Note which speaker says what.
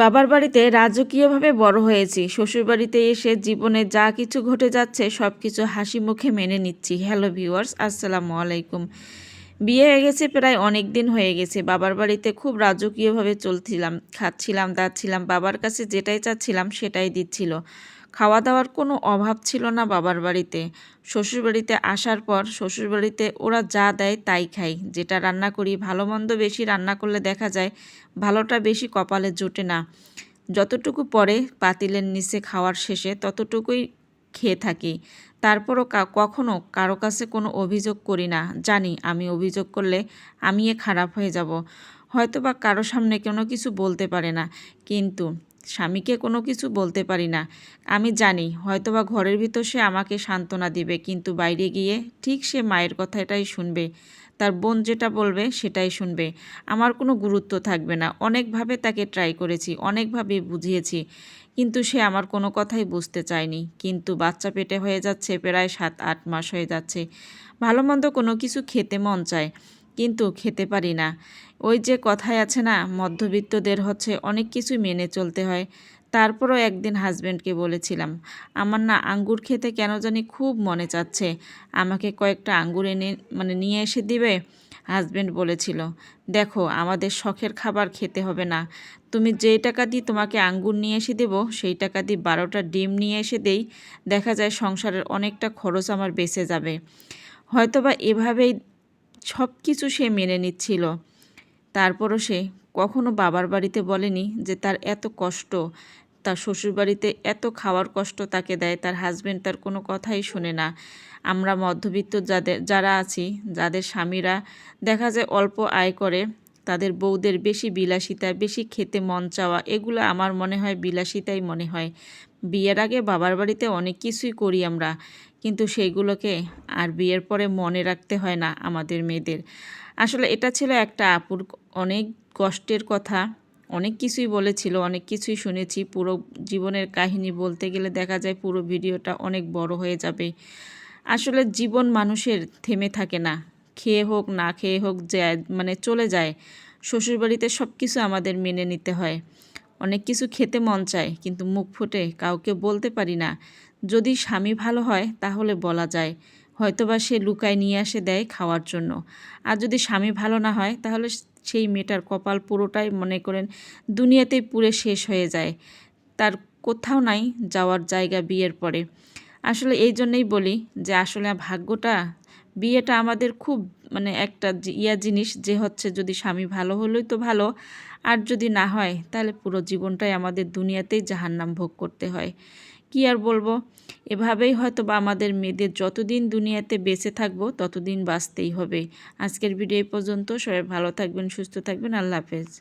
Speaker 1: বাবার বাড়িতে রাজকীয়ভাবে বড় হয়েছি। শ্বশুরবাড়িতে এসে জীবনে যা কিছু ঘটে যাচ্ছে সব কিছু হাসি মুখে মেনে নিচ্ছি। হ্যালো ভিউয়ার্স, আসসালামু আলাইকুম। বিয়ে হয়ে গেছে প্রায় অনেক দিন হয়ে গেছে। বাবার বাড়িতে খুব রাজকীয়ভাবে চলছিলাম। খাচ্ছিলাম, দাচ্ছিলাম, বাবার কাছে যেটাই চাচ্ছিলাম সেটাই দিচ্ছিল। খাওয়া দাওয়ার কোনো অভাব ছিল না বাবার বাড়িতে। শ্বশুরবাড়িতে আসার পর শ্বশুরবাড়িতে ওরা যা দেয় তাই খাই যেটা রান্না করি ভালো মন্দ বেশি রান্না করলে দেখা যায় ভালোটা বেশি কপালে জোটে না। যতটুকু পরে পাতিলের নিচে খাওয়ার শেষে ততটুকুই খেয়ে থাকি। তারপরও কখনো কারও কাছে কোনো অভিযোগ করি না। জানি আমি অভিযোগ করলে আমি এ খারাপ হয়ে যাব। হয়তো বা কারও সামনে কোনো কিছু বলতে পারে না। কিন্তু স্বামীকে কোনো কিছু বলতে পারি না। আমি জানি, হয়তোবা ঘরের ভিতর সে আমাকে সান্ত্বনা দিবে, কিন্তু বাইরে গিয়ে ঠিক সে মায়ের কথাটাই শুনবে। তার বোন যেটা বলবে, সেটাই শুনবে। আমার কোনো গুরুত্ব থাকবে না। অনেকভাবে তাকে ট্রাই করেছি, অনেকভাবে বুঝিয়েছি, কিন্তু সে আমার কোনো কথাই বুঝতে চায়নি। কিন্তু বাচ্চা পেটে হয়ে যাচ্ছে, প্রায় সাত আট মাস হয়ে যাচ্ছে। ভালো মন্দ কোনো কিছু খেতে মন চায়। কিন্তু খেতে পারি না। ওই যে কথায় আছে না, মধ্যবিত্তদের হচ্ছে অনেক কিছু মেনে চলতে হয়। তারপরও একদিন হাজব্যান্ডকে বলেছিলাম, আমার না আঙ্গুর খেতে কেন জানি খুব মনে চাচ্ছে। আমাকে কয়েকটা আঙ্গুর এনে মানে নিয়ে এসে দিবে? হাজব্যান্ড বলেছিল, দেখো, আমাদের শখের খাবার খেতে হবে না। তুমি যেই টাকা দিয়ে তোমাকে আঙ্গুর নিয়ে এসে দেবো, সেই টাকা দিয়ে বারোটা ডিম নিয়ে এসে দেই। দেখা যায় সংসারের অনেকটা খরচ আমার বেঁচে যাবে। হয়তোবা এভাবেই সব কিছু সে মেনে নিচ্ছিল। তারপরও সে কখনো বাবার বাড়িতে বলেনি যে তার এত কষ্ট, তার শ্বশুরবাড়িতে এত খাওয়ার কষ্ট তাকে দেয়, তার হাজব্যান্ড তার কোনো কথাই শোনে না। আমরা মধ্যবিত্ত যাদের, যারা আছি, যাদের স্বামীরা দেখা যায় অল্প আয় করে তাদের বউদের বেশি বিলাসিতা, বেশি খেতে মন চাওয়া, এগুলো আমার মনে হয় বিলাসিতাই মনে হয়। বিয়ের আগে বাবার বাড়িতে অনেক কিছুই করি আমরা, কিন্তু সেইগুলোকে আর বিয়ের পরে মনে রাখতে হয় না আমাদের মেয়েদের। আসলে এটা ছিল একটা আপুর অনেক কষ্টের কথা, অনেক কিছুই বলেছিল, অনেক কিছুই শুনেছি। পুরো জীবনের কাহিনী বলতে গেলে দেখা যায় পুরো ভিডিওটা অনেক বড় হয়ে যাবে। আসলে জীবন মানুষের থেমে থাকে না খেয়ে হোক, না খেয়ে হোক, যায় মানে চলে যায়। শ্বশুরবাড়িতে সব কিছু আমাদের মেনে নিতে হয়। অনেক কিছু খেতে মন চায়, কিন্তু মুখ ফুটে, কাউকে বলতে পারি না। যদি স্বামী ভালো হয়, তাহলে বলা যায়। হয়তোবা সে লুকায় নিয়ে আসে দেয় খাওয়ার জন্য। আর যদি স্বামী ভালো না হয়, তাহলে সেই মেয়েটার কপাল পুরোটাই মনে করেন দুনিয়াতেই পুরে শেষ হয়ে যায়। তার কোথাও নাই, যাওয়ার জায়গা বিয়ের পরে। আসলে এই জন্যেই বলি যে, আসলে ভাগ্যটা বিয়েটা আমাদের খুব মানে একটা ইয়া জিনিস যে হচ্ছে যদি স্বামী ভালো হলেই তো ভালো, আর যদি না হয় তাহলে পুরো জীবনটাই আমাদের দুনিয়াতেই জাহান্নাম ভোগ করতে হয়। কি আর বলব? এভাবেই হয়তো বা আমাদের মেয়েদের যতদিন দুনিয়াতে বেঁচে থাকব ততদিন বাঁচতেই হবে। আজকের ভিডিও পর্যন্ত। সবাই ভালো থাকবেন, সুস্থ থাকবেন। আল্লাহ হাফেজ।